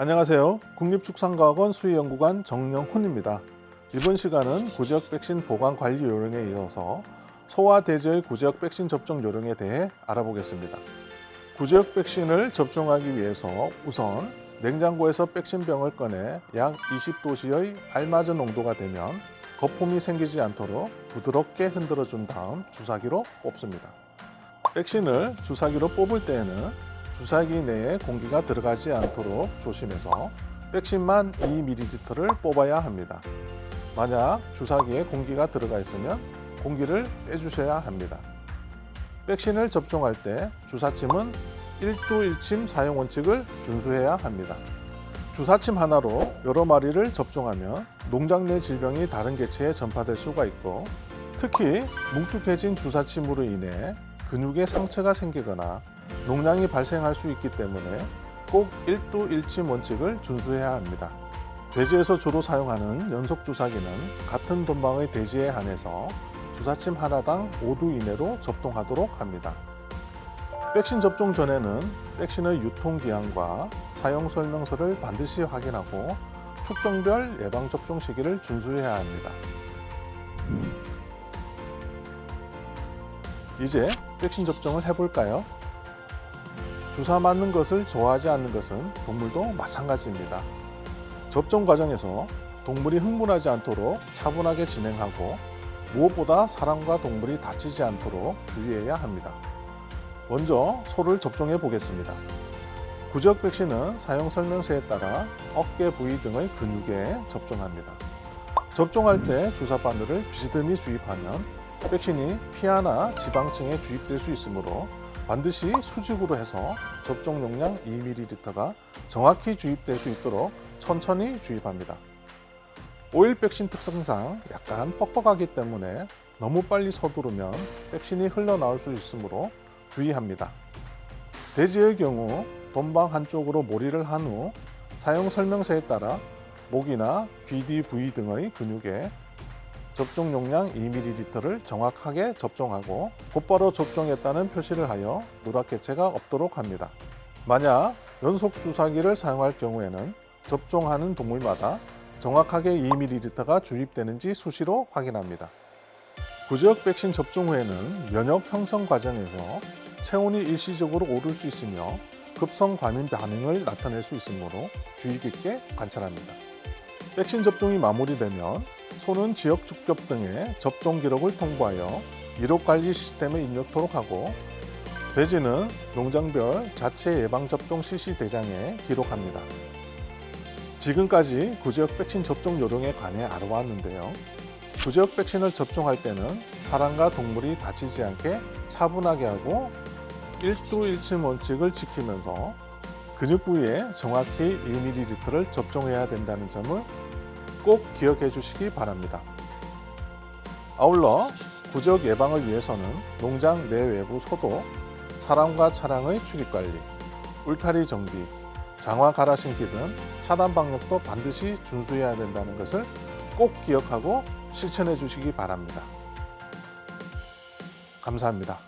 안녕하세요. 국립축산과학원 수의연구관 정영훈입니다. 이번 시간은 구제역 백신 보관 관리 요령에 이어서 소와 돼지의 구제역 백신 접종 요령에 대해 알아보겠습니다. 구제역 백신을 접종하기 위해서 우선 냉장고에서 백신병을 꺼내 약 20도씨의 알맞은 농도가 되면 거품이 생기지 않도록 부드럽게 흔들어 준 다음 주사기로 뽑습니다. 백신을 주사기로 뽑을 때에는 주사기 내에 공기가 들어가지 않도록 조심해서 백신만 2ml를 뽑아야 합니다. 만약 주사기에 공기가 들어가 있으면 공기를 빼주셔야 합니다. 백신을 접종할 때 주사침은 1도 1침 사용 원칙을 준수해야 합니다. 주사침 하나로 여러 마리를 접종하면 농장 내 질병이 다른 개체에 전파될 수가 있고 특히 뭉툭해진 주사침으로 인해 근육에 상처가 생기거나 농량이 발생할 수 있기 때문에 꼭 1도 1침 원칙을 준수해야 합니다. 돼지에서 주로 사용하는 연속 주사기는 같은 돈방의 돼지에 한해서 주사침 하나당 5두 이내로 접종하도록 합니다. 백신 접종 전에는 백신의 유통기한과 사용 설명서를 반드시 확인하고 축종별 예방 접종 시기를 준수해야 합니다. 이제 백신 접종을 해볼까요? 주사 맞는 것을 좋아하지 않는 것은 동물도 마찬가지입니다. 접종 과정에서 동물이 흥분하지 않도록 차분하게 진행하고 무엇보다 사람과 동물이 다치지 않도록 주의해야 합니다. 먼저 소를 접종해 보겠습니다. 구적 백신은 사용 설명서에 따라 어깨 부위 등의 근육에 접종합니다. 접종할 때 주사 바늘을 비스듬히 주입하면 백신이 피하나 지방층에 주입될 수 있으므로 반드시 수직으로 해서 접종 용량 2ml가 정확히 주입될 수 있도록 천천히 주입합니다. 오일 백신 특성상 약간 뻑뻑하기 때문에 너무 빨리 서두르면 백신이 흘러나올 수 있으므로 주의합니다. 돼지의 경우 돈방 한쪽으로 몰이를 한 후 사용 설명서에 따라 목이나 귀 뒤 부위 등의 근육에 접종 용량 2ml를 정확하게 접종하고 곧바로 접종했다는 표시를 하여 누락 개체가 없도록 합니다. 만약 연속 주사기를 사용할 경우에는 접종하는 동물마다 정확하게 2ml가 주입되는지 수시로 확인합니다. 구제역 백신 접종 후에는 면역 형성 과정에서 체온이 일시적으로 오를 수 있으며 급성 과민 반응을 나타낼 수 있으므로 주의 깊게 관찰합니다. 백신 접종이 마무리되면 소는 지역 축협 등의 접종 기록을 통보하여 이록 관리 시스템에 입력토록 하고 돼지는 농장별 자체 예방 접종 실시 대장에 기록합니다. 지금까지 구제역 백신 접종 요령에 관해 알아왔는데요. 구제역 백신을 접종할 때는 사람과 동물이 다치지 않게 차분하게 하고 1도 1침 원칙을 지키면서 근육 부위에 정확히 1ml를 접종해야 된다는 점을 꼭 기억해 주시기 바랍니다. 아울러 구적 예방을 위해서는 농장 내외부 소독, 사람과 차량의 출입 관리, 울타리 정비, 장화 갈아 신기 등 차단 방역도 반드시 준수해야 된다는 것을 꼭 기억하고 실천해 주시기 바랍니다. 감사합니다.